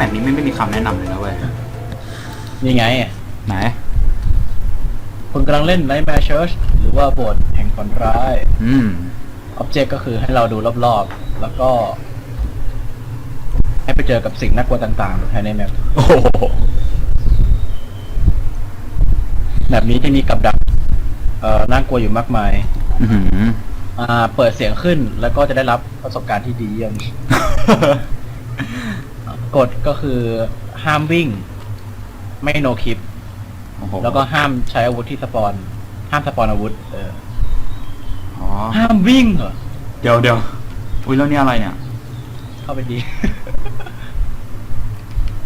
มปนี้ไม่ไม่มีคำแนะนำเลยนะเว้ยนี่ไง ไหนคุณกำลังเล่น Nightmare Church หรือว่าโบสถ์แห่งฝันร้าย อืม Object ก็คือให้เราดูรอบๆ แล้วก็ ให้ไปเจอกับสิ่งน่ากลัวต่างๆภายในแมปโอ้โหแบบนี้ที่มีกับดัก เอ่อน่ากลัวอยู่มากมาย อื้อหืออ่า เปิดเสียงขึ้นแล้วก็จะได้รับประสบการณ์ที่ดีเยี่ยม กฎก็คือห้ามวิ่ง ไม่โนคลิป โอ้โหแล้วก็ห้ามใช้อาวุธที่สปอน ห้ามสปอนอาวุธ เออ อ๋อห้ามวิ่งเหรอ เดี๋ยวเดี๋ยวอุ้ยแล้วนี่อะไรเนี่ย เข้าไปดี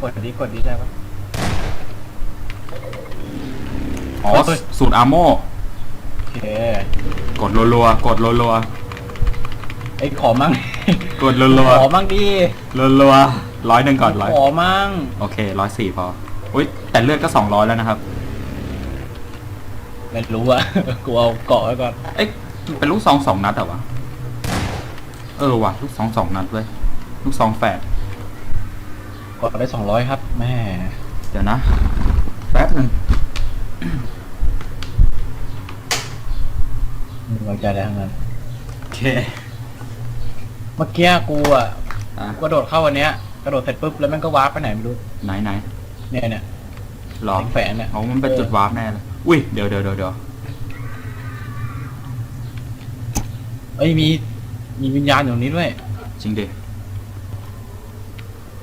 กดดีกดดีได้ปะ อ๋อ เฮ้ย สูตรอาร์โมโอเคกดรัวๆกดรัวไอ้ยขอมั่ง ๆกดรัวขอมั่งดีๆรัวๆ ร้อยหนึ่งก่อนร้อยขอมั่งโอเคร้อยสี่พอ อุ้ยแต่เลือดก็สองร้อยแล้วนะครับ ไม่รู้อะ กูเอาเกาะไว้ก่อน เอ้ยมันเป็นลูกซองสองนัดเหรอวะ เออว่ะลูกซองสองนัดเว้ยลูกซองแฝดกดได้สองร้อยครับ แม่ เดี๋ยวนะแป๊บหนึ่งไม่ไว้ใจได้ทั้งนั้น โอเค เมื่อกี้กูอะอะกระโดดเข้าวันเนี้ย กระโดดเสร็จปุ๊บแล้วมันก็วาร์ปไปไหนไม่รู้ไหนไหนเนี่ยเนี่ยรอแฝงเนี่ยเอามันเป็นจุดวาร์ปแน่เลยอุ้ยเดี๋ยวเดี๋ยวเดี๋ยวเดี๋ยวเอ้ยมีมีวิญญาณอยู่ตรงนี้ด้วยจริงดิ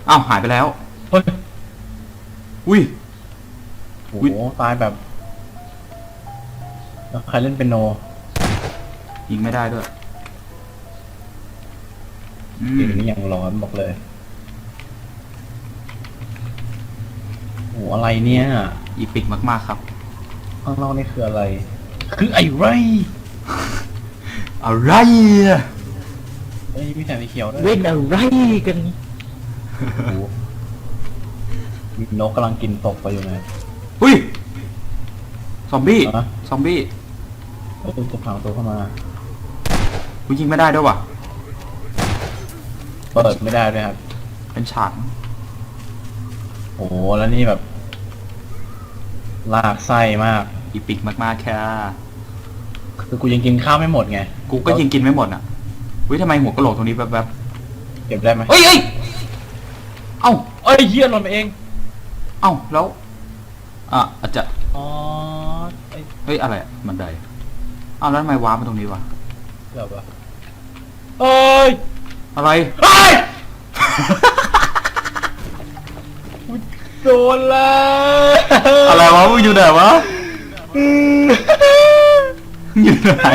อ้าวหายไปแล้วเฮ้ยอุ้ยโอ้อุ๊ยโหตายแบบแล้วใครเล่นเป็นโนยิงไม่ได้ด้วยอืเดี๋ยมวนี้ยังร้อนบอกเลย อ้โหอะไรเนี่ยอีปิกมากๆครับ ข้างนอกนี่คืออะไร คือไอ้ไรอะไรอะเอ้ยมีแสงสีเขียวด้วยเล่นอะไรกัน โอ้โหมีนกกำลังกินตกไปอยู่นะ อุ้ย ซอมบี้ ฮะ ซอมบี้เอ้ยจะพังตัวเข้ามา กูยิงไม่ได้ด้วยว่ะ เปิดไม่ได้ด้วยครับ เป็นฉาก โอ้โหแล้วนี่แบบ ลากไส้มาก อีปิกมากๆแค่คือกูยังกินข้าวไม่หมดไง กูก็ยิงกินไม่หมดอะอุ้ยทำไมหัวกะโหลกตรงนี้แบบแบบเก็บได้ไหมๆเอ้ยเอ้ยเอ้าเอ้ยเหี้ยหล่นไปเอง เอ้าแล้ว อะอาจจะอ๋อไอ้เฮ้ยอะไรอะบันไดเอ้าแล้วทำไมว้าร์ปมาตรงนี้วะเดี๋ยวปะเอ้ยอะไรเฮ้ยกู โดนแล้วอะไรวะมึงอยู่ไหนวะมึงอยู่ไหน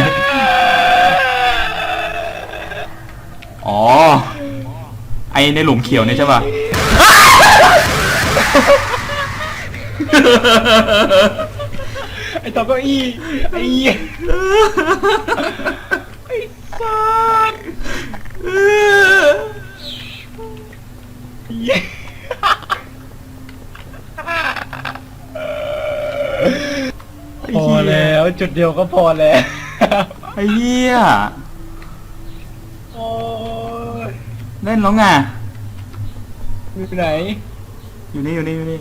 อ๋อ ไอในหลุมเขียวเนี่ยใช่ป่ะไอ้ตัวเก้าอี้ไอ้เหี้ยไอ้สัสเหี้ย พอแล้ว จุดเดียวก็พอแล้ว ไอ้เหี้ยโอ้ยเล่นแล้วไงอยู่ไหน อยู่นี่อยู่นี่อยู่นี่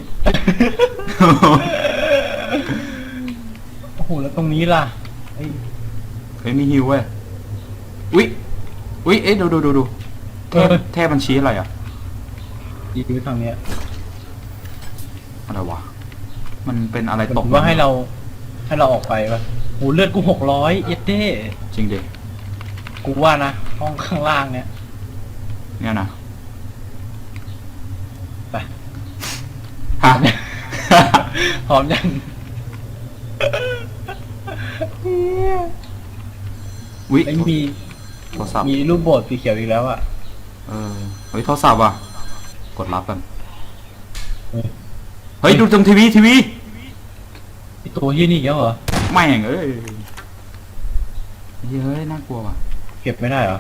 โอ้โห แล้วตรงนี้ล่ะไอ้เฮ้ยมีฮิวเว้ยอุ๊ยอุ๊ยเอ๊ะดูดูดูดูเทพเทพมันชี้อะไรอะยีวิทางเนี้ยอะไรวะ มันเป็นอะไรมันตกว่าให้เรา ให้เราออกไปปะโหเลือดกูหกร้อยเอ็ดเด้จริงดิกูว่านะห้องข้างล่างเนี้ยเนี่ยนะไปฮะพร้อมยังอุ๊ยไอ้มีโทรศัพท์มีรูปโบสถ์สีเขียวอีกแล้วอะเออเฮ้ยโทรศัพท์อะ กดรับกัน เฮ้ยเฮ้ยดูตรงทีวีทีวี ตัวเฮียนี่เยอะเหรอ แม่งเอ้ยเยอะน่ากลัวว่ะเก็บไม่ได้เหรอ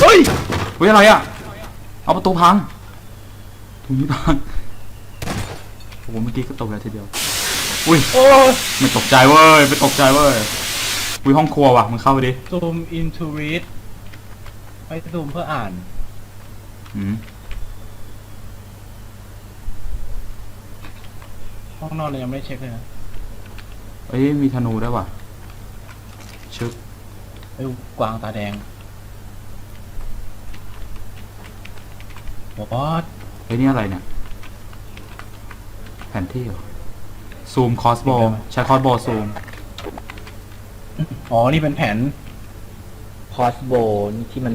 เฮ้ยเฮ้ยอะไรอะ เอาประตูพังถุงนี้พังโอ้เมื่อกี้ก็ตกแล้วทีเดียว อุ้ยโอ้ไม่ตกใจเว้ยไม่ตกใจเว้ยอุ้ยห้องครัวว่ะมึงเข้าไปดิ zoom into read ไป zoom เพื่ออ่าน อืมห้องนอนเลยยังไม่เช็คเลยนะ เอ้ยมีธนูด้วยว่ะชึบเอ้ยกวางตาแดงวอตเฮ้ยนี่อะไรเนี่ย แผนที่เหรอซูมคอสโบใช้คอสโบซูม อ๋อ นี่เป็นแผน คอสโบนี่ที่มัน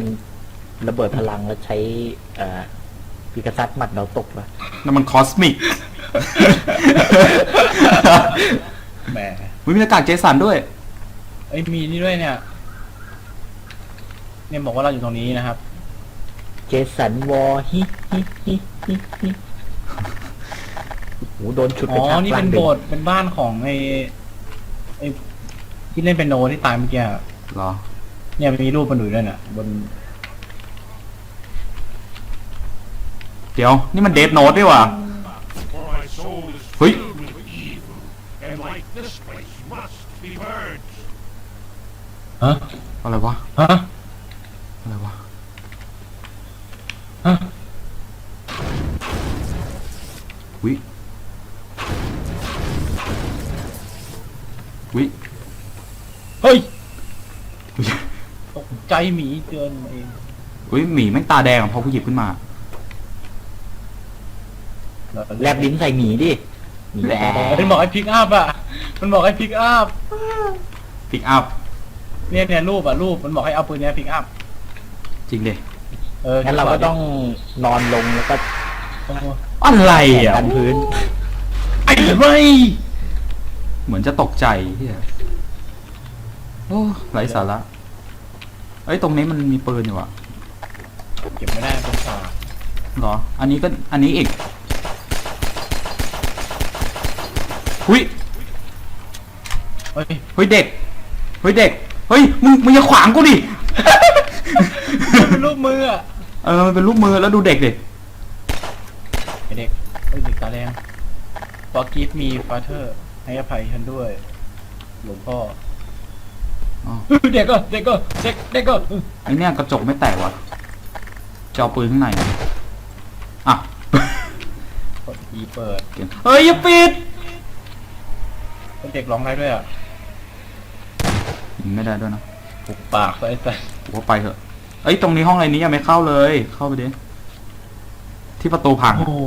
ระเบิดพลังแล้วใช้เอ่อพิกาซัดหมัดเราตกปะนั่นมันคอสมิก แหมมีหน้ากากเจสันด้วย เอ้ยมีนี่ด้วยเนี่ย เนี่ยบอกว่าเราอยู่ตรงนี้นะครับ เจสันวอร์ฮิฮิฮิฮิฮิโอ้โหโดนฉุดอ๋ไปอฉากนี่กลาเป็งนดึโบกสถ์เป็นบ้านของไอ้ไอ้ที่เล่นเป็นโนที่ตายเมื่อกี้อะเหรอ เนี่ยมีรูปมันอยู่ด้วยน่ะ บนเดี๋ยว นี่มันเดฟโนดด้วยว่ะ For my soul is Hui. filled with evil, ฮะ อะไรวะ ฮะ อะไรวะ ฮะวิวิเฮ้ย ตกใจหมีเกินเองวิหมีแม่งตาแดงอะพอผู้หยิบขึ้นมา แลบลิ้นใส่หมีดิหมีแลมันบอกให้พิกอัพอะ มันบอกให้พิกอัพ พิกอัพ เนี่ยเนี่ยรูปอะรูปมันบอกให้เอาปืนเนี้ยพิกอัพจริงดิ เอองั้นเราก็ต้องนอนลงแล้วก็ต้องอะไรแขนอะกันพื้นไอ้ไรเหมือนจะตกใจเฮียโอ้ไร้สาระเอ้ยตรงนี้มันมีปืนอยู่อะเก็บไม่ได้เป็นสาเหรอ อันนี้ก็อันนี้อีกหุยเฮ้ยเฮ้ยเด็กเฮ้ยเด็ก เฮ้ยมึงมึงอย่าขวางกูดิมันเป็นรูปมืออะเออมันเป็นรูปมือแล้วดูเด็กดิไอเด็กไอเด็กตาแดง forgive me father ให้อภัยฉันด้วย หลวงพ่ออ๋อเด็กก็เด็กก็เด็กเด็กก็ไอเนี่ยกระจกไม่แตกว่ะจะเอาปืนข้างในอะอะ กด E เปิดเฮ้ยอย่าปิด เด็กร้องได้ด้วยอะ ยิงไม่ได้ด้วยนะปุกปากใส่ใส่ผมว่าไปเถอะเอ้ยตรงนี้ห้องอะไรนี้ยังไม่เข้าเลย เข้าไปดิที่ประตูพังโอ้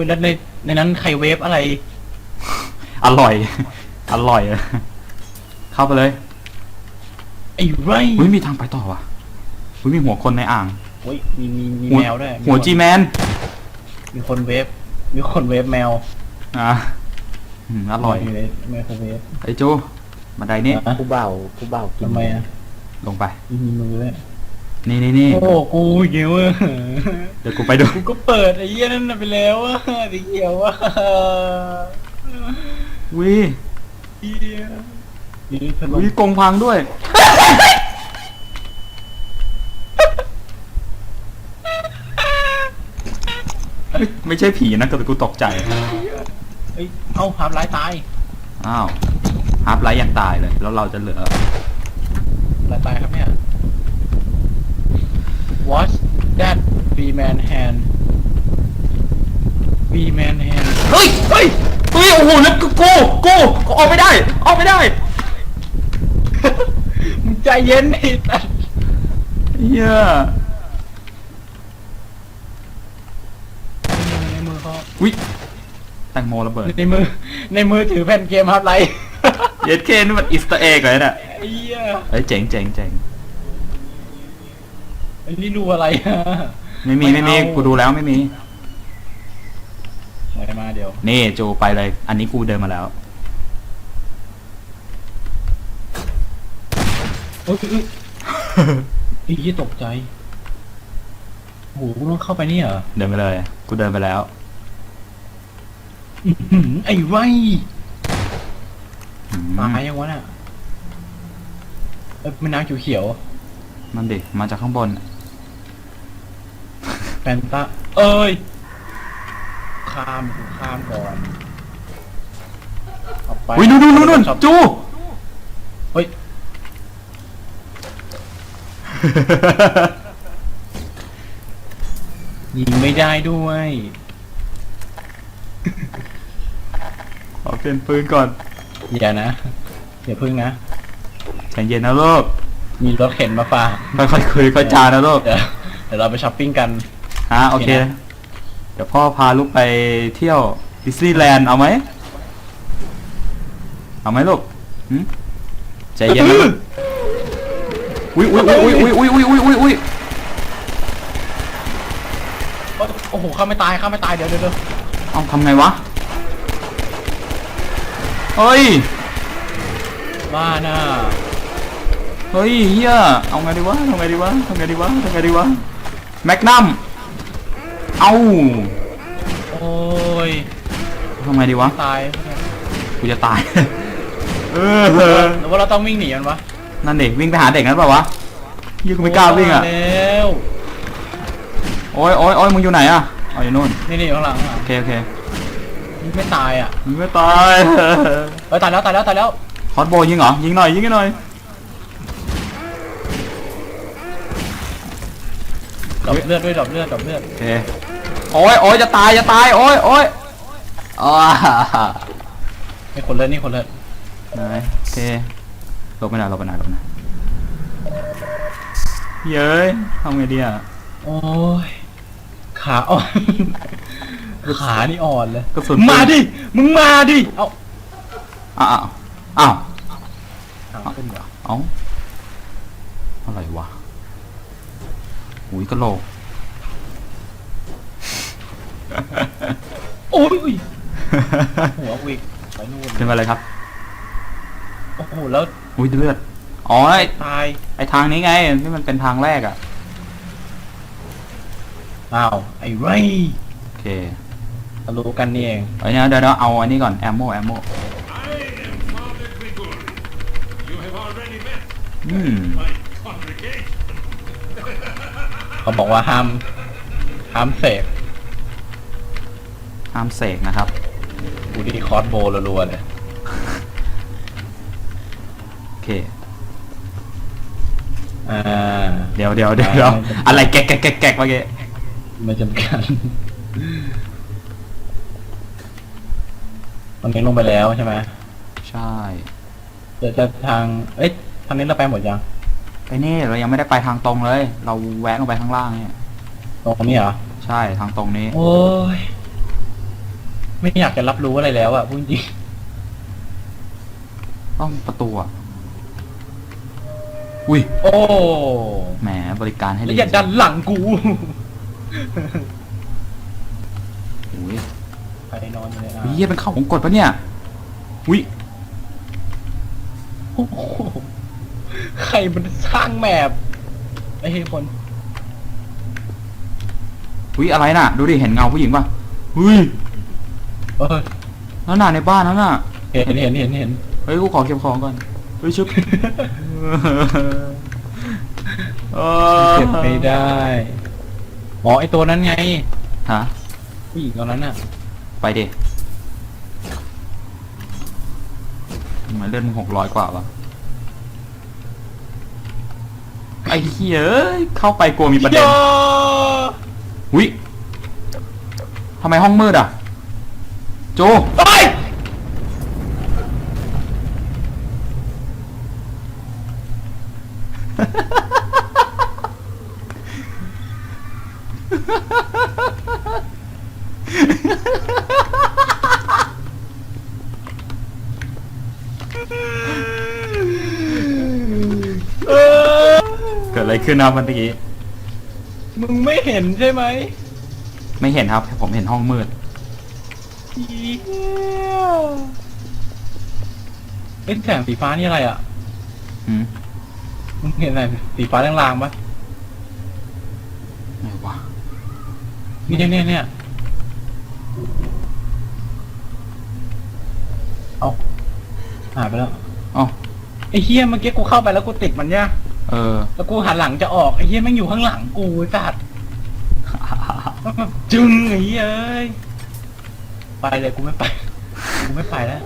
ยแล้วในในนั้นใครเวฟอะไรอร่อย อร่อยอะเข้าไปเลยไอ้ไรอุ้ยมีทางไปต่อว่ะอุ้ยมีหัวคนในอ่าง โอ้ยมีมีมีหัวแมวด้วยหัวจีแมนมีคนเวฟมีคนเวฟแมวอะอืมอร่อยมีเวฟแมวคนเวฟไอ้จู บันไดนี้อะผู้เบาผู้เบากินทำไมอะลงไป มีมือด้วยนี่นี่นี่โอ้กูเหี้ยวอะเดี๋ยวกูไปดู กูก็เปิดไอ้เหี้ยนั่นน่ะไปแล้วอะสีเขียวอะวิเหี้ยมีพัดลมวิกรงพังด้วยไม่ใช่ผีนะแต่กูตกใจเฮ้ยเอ้าภาพร้ายตาย อ้าว ฮาร์ปไลท์ยังตายเลย แล้วเราจะเหลือร้ายตายครับเนี่ย Watch that B man hand B man hand เฮ้ยเฮ้ยเฮ้ยโอ้โหแล้วกูกูกูกูออกไม่ได้ ออกไม่ได้ มึงใจเย็นไอ้สัสเฮียในมือเขาวิแตงโมระเบิด ในมือ ในมือถือแผ่นเกมฮับไลท์ เย็ดเคนี่มันอิสต์เอ็กเลยเนี่ยไอ้เหี้ยเอ้ยเจ๋งเจ๋งเจ๋งไอ้นี่รู้อะไรอะ ไม่มีไม่มีเอากูดูแล้วไม่มีอะไรมาเดี๋ยวนี่จูไปเลย อันนี้กูเดินมาแล้ว โอ้ยเอ้ยไอ้ยี่ตกใจโอ้โหกูต้องเข้าไปนี่เหรอเดินไปเลย กูเดินไปแล้ว อื้อหือไอ้ไรอืม ตายยังวะน่ะเอ้ยเป็นน้ำเขียวมันดิมาจากข้างบน ๆแฟนตาเอ้ยข้ามกูข้ามก่อนเอาไปอุ้ยนู่นนู่นนู่นนู่นชอบจู เฮ้ยยิงไม่ได้ด้วยเปลี่ยนปืนก่อน อย่านะอย่าพึ่งนะ ใจเย็นนะลูกมีรถเข็นมาฝากค่อยๆคุยค่อยจานะลูกเดี๋ยวเดี๋ยวเราไปช้อปปิ้งกัน ฮะโอเคโอเคนะ เดี๋ยวพ่อพาลูกไปเที่ยวดิสนีย์แลนด์เอาไหมเอาไหมลูกหึใจเย็นนะลูกอุ้ยอุ้ยอุ้ยอุ้ยอุ้ยอุ้ยอุ้ยอุ้ยอุ้ยโอ้โหข้าไม่ตายข้าไม่ตายเดี๋ยวเดี๋ยวเดี๋ยวเอาทำไงวะ เฮ้ย บ้าน่ะเฮ้ยเฮียเอาไงดีวะทำไงดีวะทำไงดีวะทำไงดีวะแมกนัม เอาโอ้ยทำไงดีวะ ตายกูจะตายเออหรือว่าเราต้องวิ่งหนีมันวะนั่นเด็กวิ่งไปหาเด็กนั้นเปล่าวะยี่กูไม่กล้าวิ่งอะโแล้วโอ้ยโอ้ยโอ้ยมึงอยู่ไหนอะ เอาอยู่นู่น นี่นี่ข้างหลังข้างหลังโอเคโอเค ไม่ตายอะมึงไม่ตายเอ้ยตายแล้วตายแล้วตายแล้วฮอตโบยิงเหรอ ยิงหน่อยยิงให้หน่อยดรอปเลือดด้วยดรอปเลือดดรอปเลือดโอเคโอ้ยโอ้ยจะตายจะตายโอ้ยโอ้ยอ้านี่คนเลือดนี่คนเลือดไหนโอเคหลบไปไหนอยหลบไปไหนอยหลบไปไหนอยเย้ยทำไงดีอะโอ้ยขาอ่อน ขานี่อ่อนเลยกระสุนมาดิ มึงมาดิ เอ้าอ้าวอ้าวทางขึ้นเหรอเอ้าอะไรวะหุยกระโหลกโอ้ยหัววิกไปนู่นขึ้นมาเลยครับโอ้โหแล้วอุ้ยเลือดอ๋อไอ้ตาย ไอทางนี้ไงที่มันเป็นทางแรกอะอ้าว ไอ้ไรโอเค ทะลุกันนี่เองเอ้ยเดี๋ยวเดี๋ยวเอาอันนี้ก่อนแอมโมแอมโม I am Father Grigor. You have already met อืม my congregation. เขาบอกว่าห้ามห้ามเสพห้ามเสกนะครับกูดีคอร์สโบว์รัวๆเลยโอเคอ่าเดี๋ยวเดี๋ยวเดี๋ยวเดี๋ยวอะไรแกะแกะแกะแกะเมื่อกี้ไม่จำกัด ตอนนี้ลงไปแล้วใช่ไหมใช่เดี๋ยวจะทาง เอ้ยทางนี้เราไปหมดยังไอ้นี่เรายังไม่ได้ไปทางตรงเลย เราแวะลงไปข้างล่างเนี่ย ตรงนี้เหรอ ใช่ทางตรงนี้ โอ้ย ไม่อยากจะรับรู้อะไรแล้วอะพูดจริงต้องประตูอะอุ้ย โอ้แหมบริการให้แล้วดีอย่าดันหลังกู อุ้ย ใครนอนอยู่ในอะเฮียเป็นเขาวงกดปะเนี่ยอุ้ยโอ้โหใครมันสร้างแมปไอ้เฮ้ยคนอุ้ยอะไรน่ะ ดูดิเห็นเงาผู้หญิงปะอุ้ยเออนั่นน่ะในบ้านนั่นน่ะเห็นเห็นเห็นเห็นเฮ้ยกูขอเก็บของก่อนเฮ้ยชุบเออเก็บไม่ได้อ๋อไอตัวนั้นไงฮะผู้หญิงตัวนั้นน่ะ ไปดิทำไมเลื่อนมึงหกร้อยกว่าวะไอ้เหี้ยเอ้ยเข้าไปกลัวมีประเด็นย่าอุ้ยทำไมห้องมืดอะ โจไป เออ เกิดอะไรขึ้นนะครับเมื่อกี้ มึงไม่เห็นใช่ไหมไม่เห็นครับ ผมเห็นห้องมืดเอ้ยแสงสีฟ้านี่อะไรอะ อืมมึงเห็นอะไรสีฟ้าลางๆปะไหนวะนี่เนี่ยเนี่ยเนี่ยเอาหายไปแล้วอ๋อไอ้เฮียเมื่อกี้กูเข้าไปแล้วกูติดมันเนี่ย เออ แล้วกูหันหลังจะออกไอ้เฮียแม่งอยู่ข้างหลังกูจัดจึงไอ้เหี้ยเอ้ยไปเลยกูไม่ไป กูไม่ไปแล้ว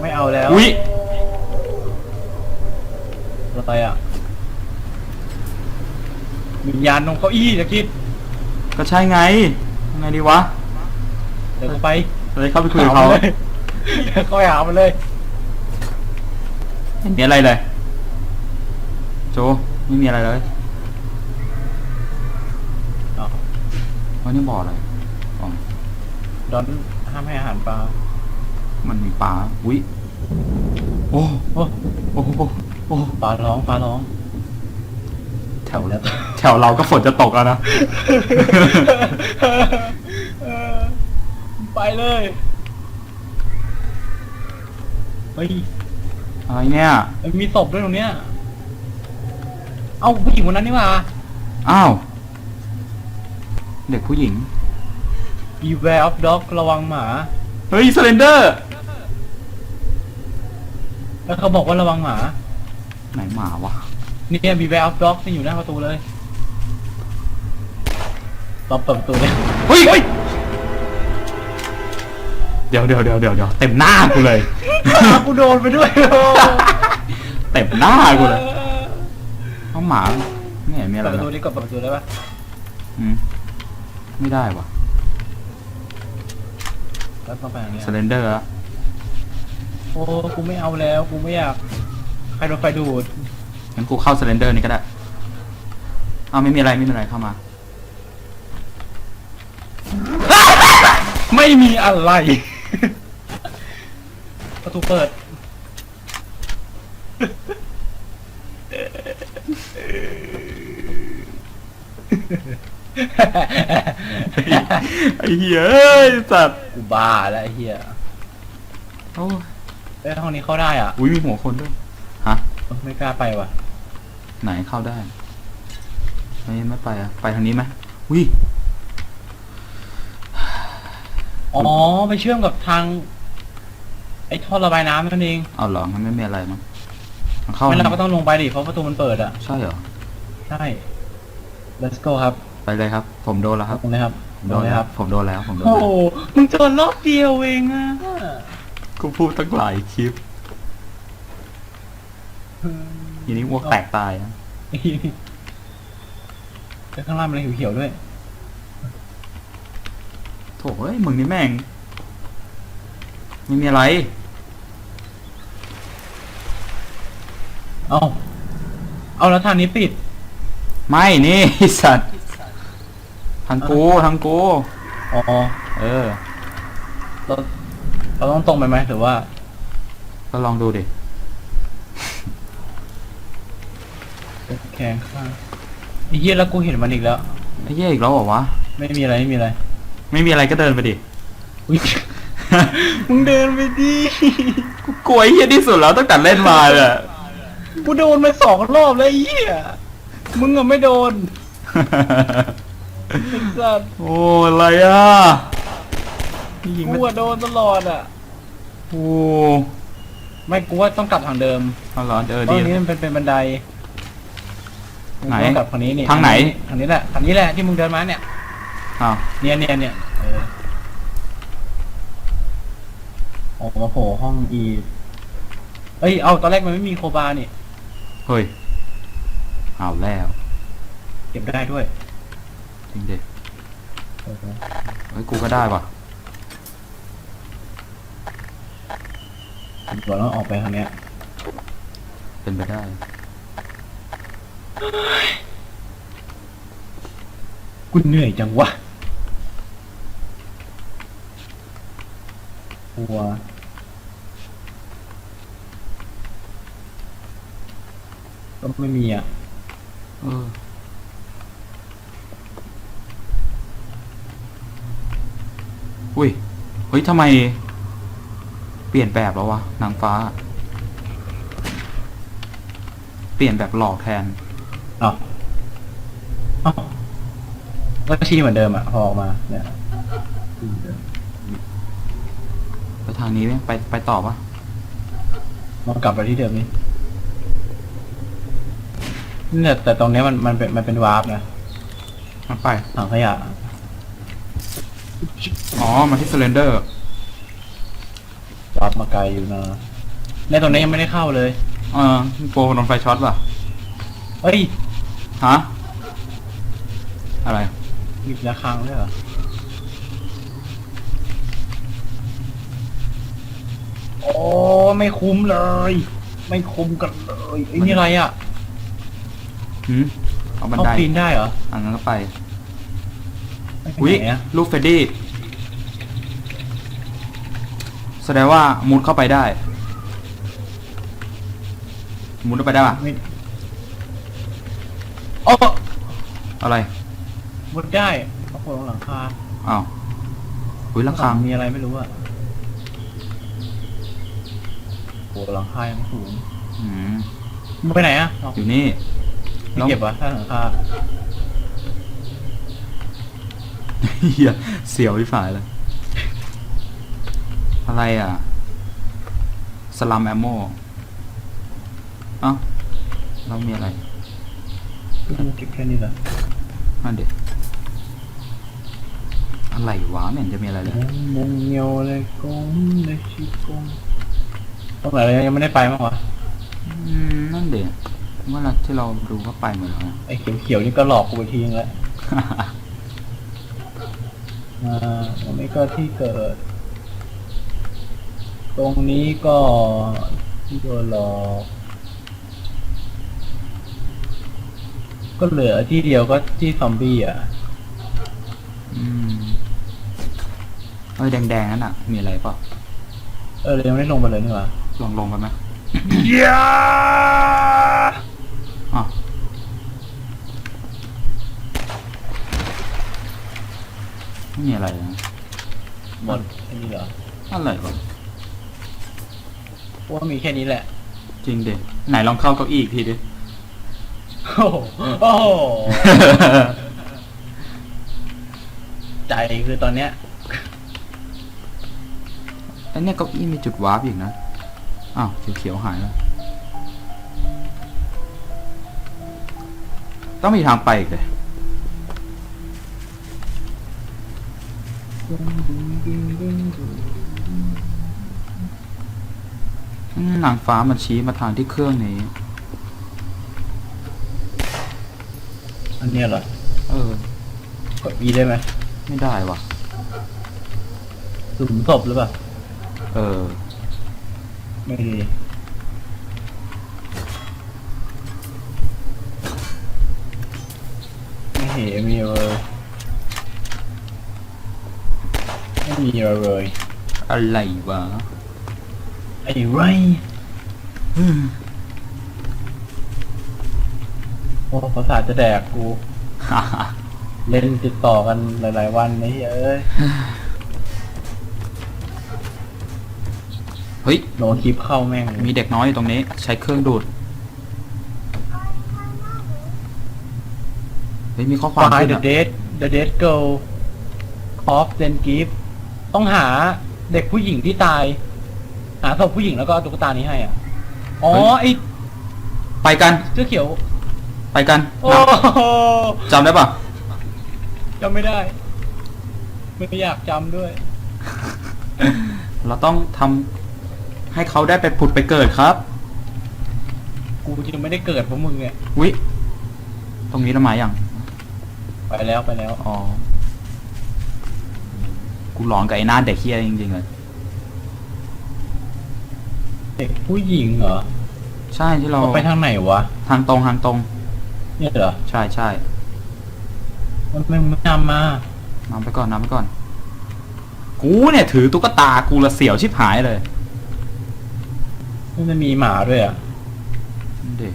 ไม่เอาแล้วอุ้ยอะไรอะวิญญาณตรงเก้าอี้จะคิดก็ใช่ไงยังไงดีวะเดี๋ยวกูไปเลยเข้าไปคุยกับเขาเลยเข้าไปหามันเลยไม่มีอะไรเลย โจไม่มีอะไรเลยอ๋อวันนี้บ่ออะไรอ๋อดอนห้ามให้อาหารปลา มันมีปลา อุ้ย โอ้โอ้โอ้โหโอ้ปลาร้องปลาร้อง แถวแถวเราก็ฝนจะตกแล้วนะเออไปเลย เฮ้ย อะไรเนี่ยมันมีศพด้วยตรงเนี้ย เอ้าผู้หญิงคนนั้นนี่หว่าอ้าว เด็กผู้หญิง Beware of dog ระวังหมา เฮ้ยสเลนเดอร์แล้วเขาบอกว่าระวังหมา ไหนหมาวะเนี่ย Beware of dog นี่อยู่หน้าประตูเลยรอเปิดประตูเลยเฮ้ยเฮ้ยเดี๋ยวเดี๋ยวเดี๋ยวเดี๋ยวเดี๋ยวเต็มหน้ากูเลย กูโดนไปด้วย เต็มหน้ากูเลยเอาหมาไม่เห็นมีอะไรเปิดประตูเลยนี่กดเปิดประตูได้ปะอืมไม่ได้วะแล้วต้องไปทางเนี้ยสเลนเดอร์อะโอ้กูไม่เอาแล้วกูไม่อยากใครโดนไฟดูดงั้นกูเข้าสเลนเดอร์นี่ก็ได้เอาไม่มีอะไรไม่มีอะไรเข้ามา ไม่มีอะไร ประตูเปิด ไอ้เหี้ยเอ้ยสัตว์กูบ้าแล้วไอ้เฮียโอ้ยเอ้ยห้องนี้เข้าได้อะ อุ้ยมีหัวคนด้วยฮะ ไม่กล้าไปว่ะ ไหนเข้าได้ไม่ไม่ไปอะไปทางนี้ไหมอุ้ยอ๋อ ไปเชื่อมกับทาง ไอ้ท่อระบายน้ำนั่นเอง เอาเหรองั้นไม่มีอะไรมั้งมัน เข้าไม่เราก็ต้องลงไปดิเพราะประตูมันเปิดอะ ใช่เหรอ ใช่ let's go ครับ ไปเลยครับ ผมโดนแล้วครับลงเลยครับ ผมลโดงนเลยแล้วครับ ผมโดนแล้ว ผมโดนโอ้แล้ว โหมึงโดนรอบเดียวเองอะกูพูดตั้งหลายคลิปทีนี้อ้วกแตกตายนะแต่ข้างล่างมันเขียวๆด้วย โถเอ้ย มึงนี่แม่ง ไม่มีอะไร เอาเอาแล้วทางนี้ปิด ไม่นี่ไอ้สัตว์ทางกูทางกูอ๋อ เออเราเราต้องตรงไปไหมหรือว่า ก็ลองดูดิแขงข้างไอ้เหี้ยแล้วกูเห็นมันอีกแล้ว ไอ้เหี้ยอีกแล้วเหรอวะ ไม่มีอะไรไม่มีอะไร ไม่มีอะไรก็เดินไปดิ อุ๊ย มึงเดินไปดิ กูกลัวไอ้เหี้ยที่สุดแล้วตั้งแต่เล่นมาเลยอะ กูโดนไปสองรอบแล้วไอ้เหี้ยมึงอะไม่โดนไอ้สัตว์โอ้อะไรอะนี่ยิงกูไม่อะโดนตลอดอะโอ้ไม่กูว่าต้องกลับทางเดิมเอาเหรอเออเพราะดีอันนี้มันเป็นเป็นบันไดไหนมึงต้องกลับทางนี้นี่ทางไหน ทางนี้แหละทางนี้แหละที่มึงเดินมาเนี่ยอ้าวเนี่ยเนี่ยเนี่ยเออออกมาโผล่ห้องอีเอ้ยเอาตอนแรกมันไม่มีโคบานี่ เฮ้ย เอาแล้ว เก็บได้ด้วยจริงดิเฮ้ย กูก็ได้ว่ะเดี๋ยวเราออกไปทางเนี้ย เป็นไปได้ กูเหนื่อยจังวะกลัว ก็ไม่มีอะเอออุ้ย เฮ้ยทำไม เปลี่ยนแบบแล้ววะนางฟ้า เปลี่ยนแบบหลอกแทน เอ้าเอ้าก็ชี้เหมือนเดิมอะพอออกมาเนี่ยไปทางนี้ไหมไปไปต่อปะมากลับไปที่เดิมนี่ เนี่ยแต่ตรงเนี้ยมันมันเป็นมันเป็นวาร์ปนะมันไป ถังขยะอ๋อ มาที่สเลนเดอร์ วาร์ปมาไกลอยู่นะในตรงนี้ยังไม่ได้เข้าเลยเออโปรโดนไฟช็อตป่ะ เฮ้ยฮะ อะไรมีระฆังด้วยเหรอโอ้ไม่คุ้มเลย ไม่คุ้มกันเลยไอ้ยนี่อะไรอะ หืมเอาบันเข้าไดปีนได้เหรออันนั้นก็ไปไปอุ้ยไหนอะลูกเฟดดี้แสดงว่ามุดเข้าไปได้ มุดเข้าไปได้ปะไม่โอ้อะไรมุดได้โอ้โหหลังคาอ้าวอุ้ยลังคา มีอะไรไม่รู้อะโอ้หลังคายังสูงอืมมึงไปไหนอะเอาอยู่นี่ ไม่เก็บวะถ้าหลังคาเฮียเสียวที่ฝ่ายเลยอะไรอะ สลัมแอมโมเอ้าเรามีอะไรเก็บแค่นี้เหรอนั่นเด็อะไรวะไม่เห็นจะมีอะไรเลยมงมงเงียวเลยกงเลยชิกงตรงไหนเรายังไม่ได้ไปมั้งวะอืมนั่นเด็ เมื่อเราที่เราดูก็ไปหมดแล้วนะ ไอ้เขียวเขียวๆนี่ก็หลอกกูไปทีนึงแล้วอ่าตรงนี้ก็ที่เกิด ตรงนี้ก็ที่โดนหลอก ก็เหลือที่เดียวก็ที่ซอมบี้อะ อืมเอ้ยแดงๆนั่นอะ มีอะไรเปล่าเออเรายังไม่ได้ลงไปเลยนี่หว่าลองลงกันไหมยา อ๋อ ไม่มีอะไรนะหมดแค่นี้เหรออะไรวะเพราะว่ามีแค่นี้แหละ จริงดิไหนลองเข้าเก้าอี้อีกทีดิ โอ้โหโอ้โห ใจคือตอนเนี้ย ไอเนี่ยเก้าอี้มีจุดวาร์ปอีกนะ อ้าวเขียวๆหายแล้ว ต้องมีทางไปอีกเลย นางฟ้ามันชี้มาทางที่เครื่องนี้ อันเนี้ยเหรอ เออ กด E ได้ไหมไม่ได้ว่ะสุ่มศพหรือเปล่า เออ ไม่ดีไม่เห็นมีเลยไม่มีเลยอะไรวะไอ้ไรโอ้ภาษาทจะแดกกูเล่นติดต่อกันหลาย ๆ วันไอ้เหี้ยเอ้ยเฮ้ยโนคลิปเข้าแม่งเลยมีเด็กน้อยอยู่ตรงนี้ ใช้เครื่องดูด เฮ้ย มีข้อความ Find ขึ้น the อะ dead the dead girl of then give ต้องหาเด็กผู้หญิงที่ตาย หาศพผู้หญิงแล้วก็เอาตุ๊กตานี้ให้อะ อ๋อไอไปกันเสื้อเขียว ไปกันโอ้นะโหจำได้ปะจำไม่ได้ ไม่อยากจำด้วย เราต้องทำให้เขาได้ไปผุดไปเกิดครับ กูจะไม่ได้เกิดเพราะมึงเนี่ยวิตรงนี้เรามาอย่างไปแล้วไปแล้ว อ๋อ กูหลอนกับไอ้หน้าเด็กเฮียจริงๆเลยเด็กผู้หญิงเหรอใช่ที่เราเราไปทางไหนวะ ทางตรงทางตรง เนี่ยเหรอใช่ใช่มันไม่ไม่นำมานำไปก่อนนำไปก่อน กูเนี่ยถือตุ๊กตากูละเสียวชิบหายเลยมันจะมีหมาด้วยอะเด็ก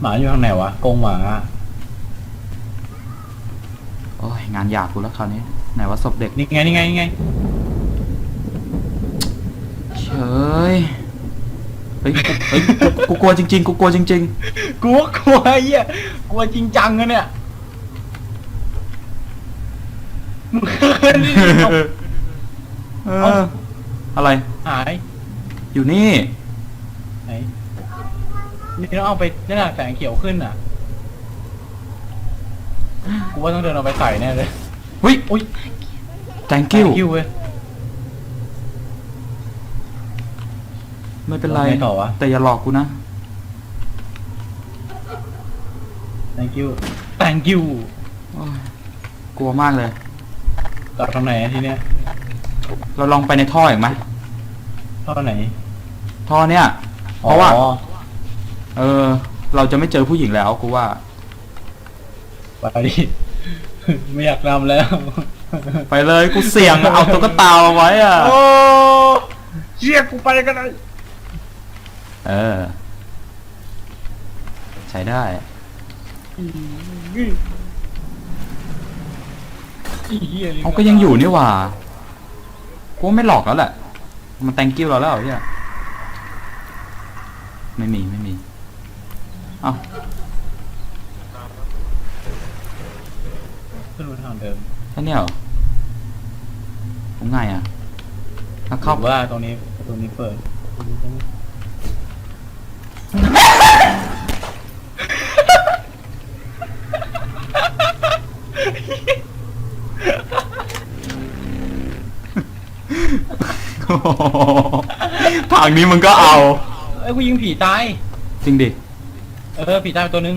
หมาอยู่ทางไหนวะกรงหมาโอ้ยงานหยาบกูแล้วคราวนี้ ไหนว่าศพเด็กนี่ไงนี่ไงนี่ไงเฉยเฮ้ยกูเฮ้ยกูกูกลัวจริง ๆ กูกลัวจริง กูว่ากลัวไอ้เหี้ยกลัวจริงจังอะเนี่ยมึงเคยได้ยินๆเอเอาออะไร หายอยู่นี่ ไหนนี่ต้องเอาไปนี่นน่ะแสงเขียวขึ้นอะกูว่าต้องเดินเอาไปใส่แน่เลย เฮ้ยอุ้ย thank you คิวเว้ย ไม่เป็นไรแล้วไงต่อวะ แต่อย่าหลอกกูนะ thank you thank you โอ้ยกลัวมากเลย กลับทางไหนอะทีเนี้ยเราลองไปในท่ออีกไหมท่อไหนท่อเนี่ย เพราะว่า อ๋อเออ เราจะไม่เจอผู้หญิงแล้วกูว่า ไปดิ ไม่อยากนำแล้ว ไปเลยกูเสี่ยงเอาตุ๊กตาเอาไว้อะ โอ้เชี่ยกูไปกันเลยเออ ใช้ได้อีเหี้ยเขาก็ยังอยู่นี่หว่า กูว่าไม่หลอกแล้วแหละ มันแตงกิ้วเราแล้วเนี่ยไม่มีไม่มี เอ้า ขึ้นมาทางเดิมแค่เนี้ยเหรอผมไงอะถ้าหเข้ารือว่าตรงนี้ประตูนี้เปิด โอ้โหทางนี้มึงก็เอา เอ้ยกูยิงผีตาย จริงดิ เออผีตายไปตัวนึง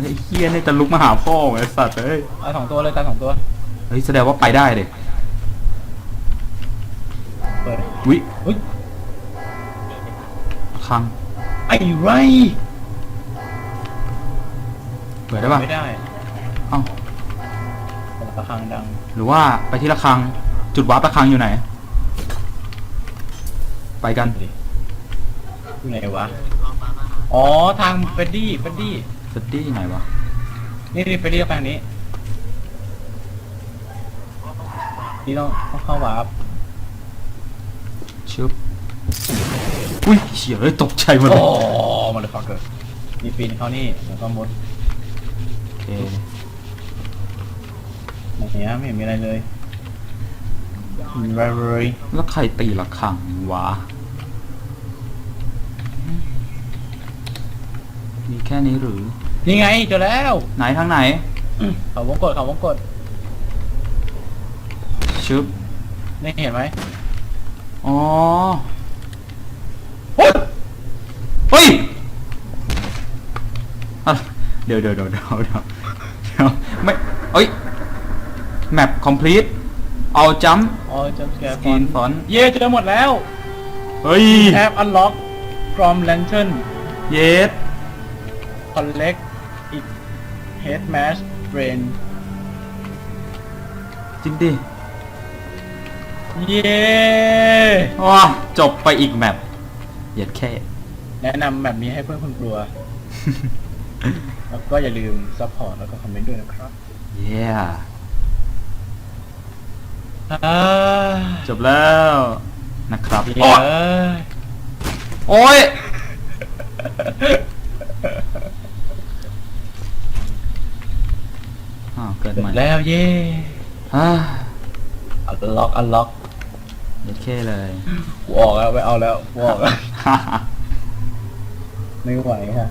ไอ้เฮียนี่จะลุกมาหาพ่อไอ้สัตว์เอ้ยเอาสองตัวเลยตายสองตัว เฮ้ยแสดงว่าไปได้เด็เปิดวิอุ้ยคลังไอ้ไรเปิดได้ปะไม่ได้เอ้าเปิดระฆังดังหรือว่าไปที่ระฆัง จุดวาร์ประฆังอยู่ไหน ไปกันดิอยู่ไหนวะ อ๋อ ทางเฟดดี้เฟดดี้เฟ ดดี้ไหนวะ นี่นี่เฟดดี้ไปทางนี้ นี่ต้องต้องเข้าวาร์ปชึบอุ้ยเฉียเลยตกใจหมดโอ้เลยมาเลยฟักเกอร์นี่ปีนเข้านี่แล้วก็มุดโอเคไหนเนี้ยไม่เห็นมีอะไรเลยมีอะไรเลยแล้วใครตีระฆังวะ มีแค่นี้หรือ นี่ไงเจอแล้วไหนทางไหน เขาวงกดเขาวงกดชึบนี่เห็นไหมอ๋อเฮ้ยเฮ้ยอะเดี๋ยวเดี๋ยวเดี๋ยวเดี๋ยวเดี๋ยวเดี๋ยวไม่เอ้ย map complete เอาจัมอ๋อจำสแกสร์กรีนฟอนเย่เจอหมดแล้วเฮ้ย Have unlock from lantern เยส collect it head mask brain จริงดิเย้ว้าจบไปอีกแมปเหยียดแค่ แนะนำแบบนี้ให้เพื่อนคนกลัว แล้วก็อย่าลืม support แล้วก็คอมเมนต์ด้วยนะครับเย้อ่าจบแล้วนะครับ เย้โอ๊ยโอ๊ยอ้าวเกิดเสร็ใหม่จแล้วเย้ฮ่า unlock unlock เหยียดแค่เลย กูออกแล้วไปเอาแล้วกูออกแล้ว ไม่ไหวฮะ